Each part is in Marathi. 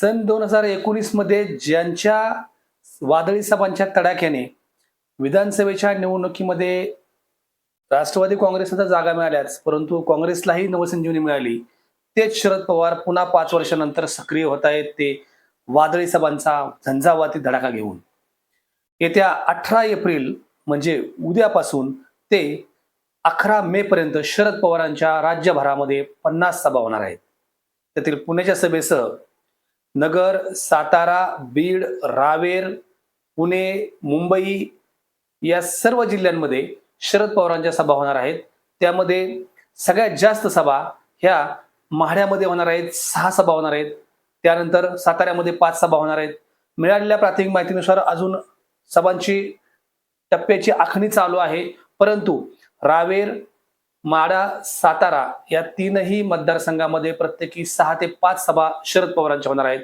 सन दोन हजार एकोणीसमध्ये ज्यांच्या वादळी सभांच्या तडाख्याने विधानसभेच्या निवडणुकीमध्ये राष्ट्रवादी काँग्रेसला जागा मिळाल्याच परंतु काँग्रेसलाही नवसंजीवनी मिळाली. तेच शरद पवार पुन्हा पाच वर्षानंतर सक्रिय होत आहेत. ते वादळी सभांचा झंझावाती धडाका घेऊन. येत्या अठरा एप्रिल म्हणजे उद्यापासून ते अकरा मे पर्यंत शरद पवारांच्या राज्यभरामध्ये पन्नास सभा होणार आहेत. त्यातील पुण्याच्या सभेसह नगर सातारा बीड रावेर पुणे मुंबई या सर्व जिल्ह्यांमध्ये शरद पवारांच्या सभा होणार आहेत. त्यामध्ये सगळ्यात जास्त सभा ह्या माढ्यामध्ये होणार आहेत. सहा सभा होणार आहेत. त्यानंतर साताऱ्यामध्ये पाच सभा होणार आहेत. मिळालेल्या प्राथमिक माहितीनुसार अजून सभांची टप्प्याची आखणी चालू आहे. परंतु रावेर माडा सातारा या तीनही मतदारसंघामध्ये प्रत्येकी सहा ते पाच सभा शरद पवारांच्या होणार आहेत.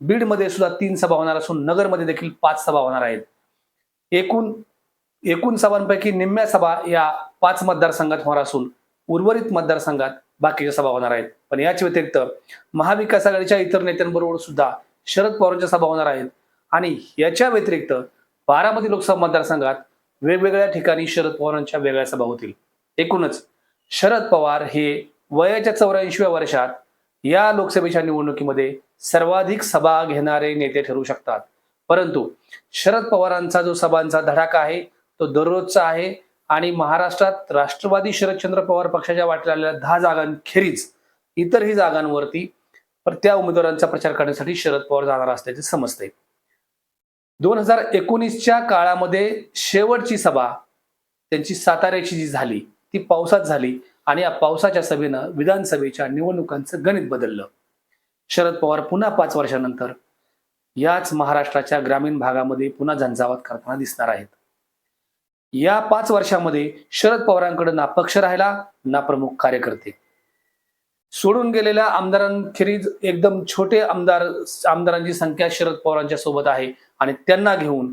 बीडमध्ये सुद्धा तीन सभा होणार असून नगरमध्ये देखील पाच सभा होणार आहेत. एकूण एकूण सभांपैकी निम्म्या सभा या पाच मतदारसंघात होणार असून उर्वरित मतदारसंघात बाकीच्या सभा होणार आहेत. पण याच्या व्यतिरिक्त महाविकास आघाडीच्या इतर नेत्यांबरोबर सुद्धा शरद पवारांच्या सभा होणार आहेत. आणि याच्या व्यतिरिक्त बारामती लोकसभा मतदारसंघात वेगवेगळ्या ठिकाणी शरद पवारांच्या वेगळ्या सभा होतील. एकूणच शरद पवार हे वयाच्या चौऱ्याऐंशीव्या वर्षात या लोकसभेच्या निवडणुकीमध्ये सर्वाधिक सभा घेणारे नेते ठरू शकतात. परंतु शरद पवारांचा जो सभांचा धडाका आहे तो दररोजचा आहे आणि महाराष्ट्रात राष्ट्रवादी शरदचंद्र पवार पक्षाच्या वाटेला आलेल्या दहा जागांखेरीज इतरही जागांवरती त्या उमेदवारांचा प्रचार करण्यासाठी शरद पवार जाणार असल्याचे समजते. दोन हजार एकोणीसच्या काळामध्ये शेवटची सभा त्यांची साताऱ्याची जी झाली ती पावसात झाली आणि या पावसाच्या सभेनं विधानसभेच्या निवडणुकांचं गणित बदललं. शरद पवार पुन्हा पाच वर्षानंतर याच महाराष्ट्राच्या ग्रामीण भागामध्ये पुन्हा झंझावात करताना दिसणार आहेत. या पाच वर्षामध्ये शरद पवारांकडे ना पक्ष राहिला ना प्रमुख कार्यकर्ते. सोडून गेलेल्या आमदारांखेरीज एकदम छोटे आमदार आमदारांची संख्या शरद पवारांच्या सोबत आहे आणि त्यांना घेऊन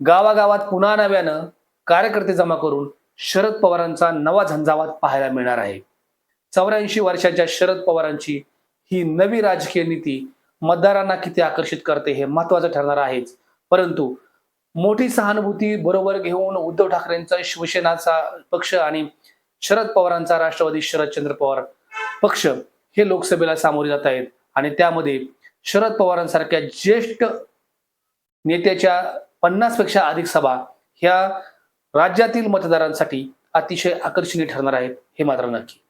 गावागावात पुन्हा नव्यानं कार्यकर्ते जमा करून शरद पवारांचा नवा झंझावात पाहायला मिळणार आहे. चौऱ्याऐंशी वर्षाच्या शरद पवारांची ही नवी राजकीय नीती मतदारांना किती आकर्षित करते हे महत्वाचं ठरणार आहेच. परंतु मोठी सहानुभूती बरोबर घेऊन उद्धव ठाकरेंचा शिवसेनाचा पक्ष आणि शरद पवारांचा राष्ट्रवादी शरदचंद्र पवार पक्ष हे लोकसभेला सामोरे जात आहेत आणि त्यामध्ये शरद पवारांसारख्या ज्येष्ठ नेत्याच्या पन्नासपेक्षा अधिक सभा ह्या राज्यातील मतदारांसाठी अतिशय आकर्षणीय ठरणार आहेत हे मात्र नक्की.